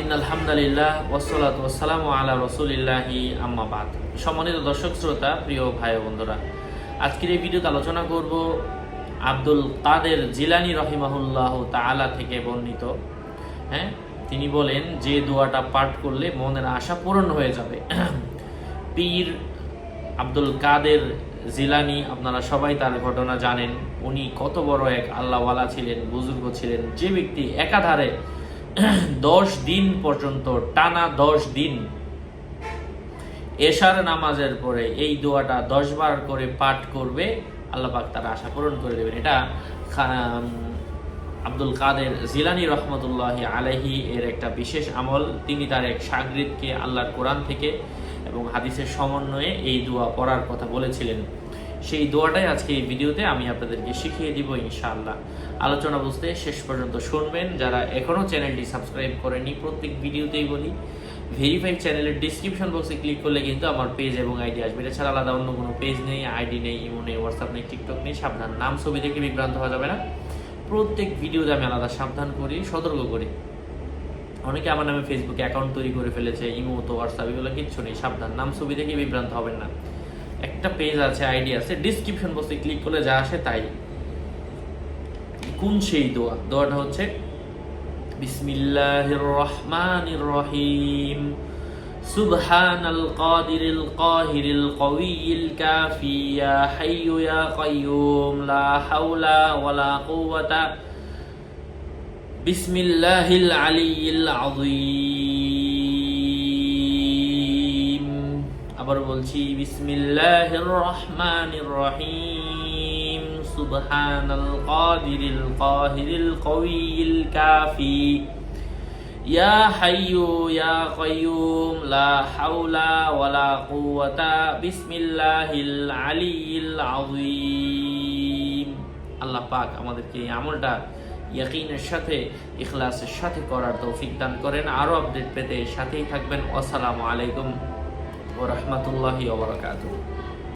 In আলহামদুলিল্লাহ ওসলাত ওসালাম আলা রসুলিল্লাহি আম্মাবাদ সম্মানিত দর্শক, শ্রোতা, প্রিয় ভাই বন্ধুরা, আজকের এই ভিডিওতে আলোচনা করব আব্দুল কাদের জিলানি রহিমাহুল্লাহ তাআলা থেকে বর্ণিত। হ্যাঁ তিনি বলেন, যে দোয়াটা পাঠ করলে মনের আশা পূরণ হয়ে যাবে। পীর আব্দুল কাদের জিলানি, আপনারা সবাই তার ঘটনা জানেন। উনি কত বড় এক আল্লাহওয়ালা ছিলেন, বুজুর্গ ছিলেন। যে ব্যক্তি একাধারে দশ দিন পর্যন্ত, টানা দশ দিন। এশার নামাজের পরে এই দোয়াটা দশ বার করে পাঠ করবে, আল্লাহ পাক তার আশা পূরণ করে দেবেন। এটা আব্দুল কাদের জিলানি রহমতুল্লাহ আলাহি এর একটা বিশেষ আমল। তিনি তার এক সাগরিদকে আল্লাহর কোরআন থেকে এবং হাদিসের সমন্বয়ে এই দোয়া পড়ার কথা বলেছিলেন। সেই দোয়াটাই আজকে এই ভিডিওতে আমি আপনাদেরকে শিখিয়ে দিব, ইনশাআল্লাহ। আলোচনা বুঝতে শেষ পর্যন্ত শুনবেন। যারা এখনও চ্যানেলটি সাবস্ক্রাইব করেনি প্রত্যেক ভিডিওতেই বলি ভেরিফাইড চ্যানেলের ডিসক্রিপশন বক্সে ক্লিক করলে কিন্তু আমার পেজ এবং আইডি আসবে। এছাড়া আলাদা অন্য কোনো পেজ নেই আইডি নেই ইমো নেই হোয়াটসঅ্যাপ নেই টিকটক নেই, সাবধান। নাম, ছবি দেখে বিভ্রান্ত হওয়া যাবে না। প্রত্যেক ভিডিওতে আমি আলাদা সাবধান করি, সতর্ক করি। অনেকে আমার নামে ফেসবুকে অ্যাকাউন্ট তৈরি করে ফেলেছে ইমো তো হোয়াটসঅ্যাপ এগুলো কিচ্ছু নেই, সাবধান। নাম, ছবি দেখে বিভ্রান্ত হবেন না। একটা পেজ আছে আইডি আছে ডিসক্রিপশন বক্সে ক্লিক করলে যা আসে তাই কোন সেই দোয়া দোয়াটা হচ্ছে বিসমিল্লাহির রহমানির রহিম سبحان القادر القاهر القوي الكافي يا حي يا قيوم لا حول ولا قوة بسم الله العلي العظيم আবার বলছি বিসমিল্লাহির রহমানির রহিম সুবহানাল কাদিরিল কাহিরিল কাউয়িল কাফি। ইয়া হাইয়ু, ইয়া কাইয়ুম, লা হাওলা ওয়ালা কুওয়াতা। বিসমিল্লাহিল আলিয়্যিল আযীম। আল্লাহ পাক আমাদেরকে এই আমলটা ইয়াকিনের সাথে, ইখলাসের সাথে করার তৌফিক দান করেন। আরও আপডেট পেতে সাথেই থাকবেন। আসসালামু আলাইকুম। ওয়া রাহমাতুল্লাহি ওয়া বারাকাতুহু।